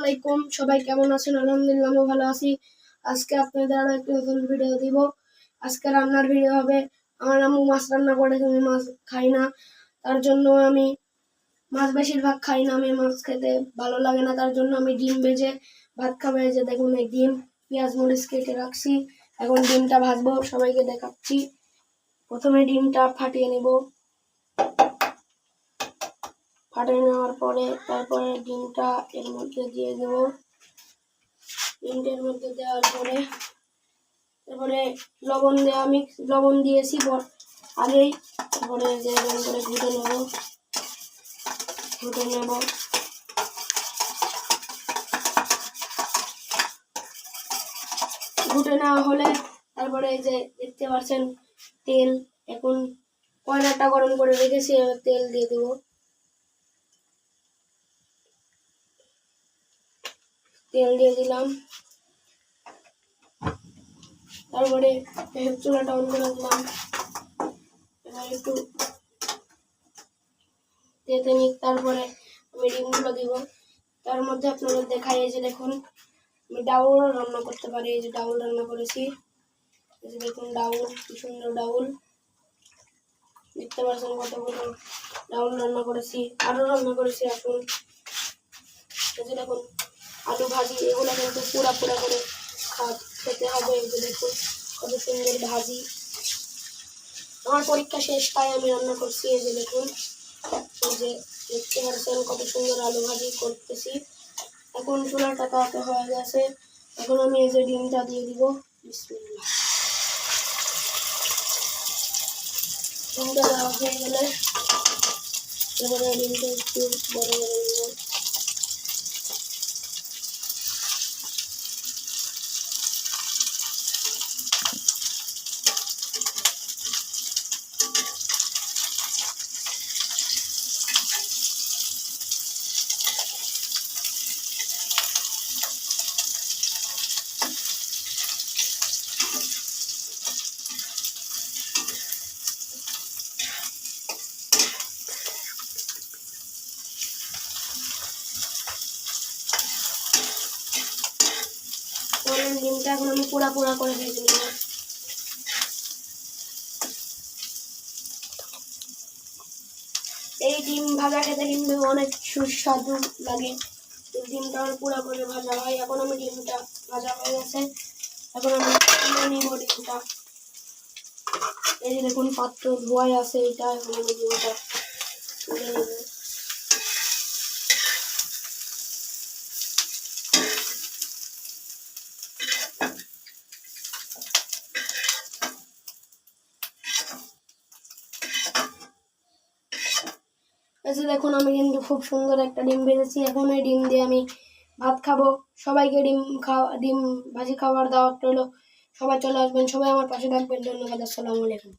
আলাইকুম সবাই কেমন আছেন? আলহামদুলিল্লাহ আমি ভালো আছি। আজকে আপনাদের আরও একটি নতুন ভিডিও দিব। আজকে রান্নার ভিডিও হবে। আমার আম্মু মাছ রান্না করে, আমি মাছ খাই না। তার জন্য আমি মাছ বেশিরভাগ খাই না। আমি মাছ খেতে ভালো লাগে না। তার জন্য আমি ডিম ভেজে ভাত খাবে। যে দেখুন, এই ডিম, পেঁয়াজ, মরিচ কেটে রাখছি। এখন ডিমটা ভাজবো। সবাইকে দেখাচ্ছি। প্রথমে ডিমটা ফাটিয়ে নিব। ফাটিয়ে নেওয়ার পরে তারপরে ডিমটা এর মধ্যে দিয়ে দেব। ডিমটার মধ্যে দেওয়ার পরে তারপরে লবণ দেওয়া আমি লবণ দিয়েছি আগেই। তারপরে যে এরকম করে ঘুটে নেব। ঘুটে নেব। ঘুটে নেওয়া হলে তারপরে যে দেখতে পাচ্ছেন তেল, এখন কয়লাটা গরম করে রেখেছি তেল দিয়ে দেবো। তেল দিয়ে দিলাম। তারপরে চুলাটা অন করে দিলাম। এবার একটু তেতে নিক তারপরে আমি ডিমগুলো দিব। তার মধ্যে আপনাদের দেখাই, এই যে দেখুন, আমি ডাউল রান্না করতে পারি। এই যে ডাউল রান্না করেছি। এই যে দেখুন ডাউল, কি সুন্দর ডাউল। দেখতে পাচ্ছেন কতগুলো ডাউল রান্না করেছি। আরও রান্না করেছি এখন এই যে দেখুন আলু ভাজি, এগুলো কিন্তু পুরা পুরা করে খেতে হবে এই দেখুন, কত সুন্দর ভাজি। আমার পরীক্ষা শেষ, তাই আমি রান্না করছি, এই যে দেখুন, এই যে দেখতে পাচ্ছেন কত সুন্দর আলু ভাজি করতেছি। এখন চুলাটা তাতে হয়ে গেছে, এখন আমি এই যে ডিমটা দিয়ে দিব, বিসমিল্লাহ। ডিমটা দেওয়া হয়ে গেলে, এবারে ডিমটা একটু বড় করে দিব তাহলে ডিমটা এখন আমি পোড়া পোড়া করে ভেজে নেব। এই ডিম ভাজা খেতে কিন্তু অনেক সুস্বাদু লাগে। ডিমটা আমার পুরা করে ভাজা হয়। এখন আমি ডিমটা ভাজা হয়ে গেছে। এখন আমি নিব ডিমটা। এই যে দেখুন, পাত্র ধোয়াই আছে। এটা এখন আমি ডিমটা তুলে নেব। যে দেখুন, আমি কিন্তু খুব সুন্দর একটা ডিম ভেজেছি। এখন এই ডিম দিয়ে আমি ভাত খাব। সবাইকে ডিম খাওয়া, ডিম ভাজি খাবার দাওয়াত রইল। সবাই চলে আসবেন, সবাই আমার পাশে থাকবেন। ধন্যবাদ, আসসালামু আলাইকুম।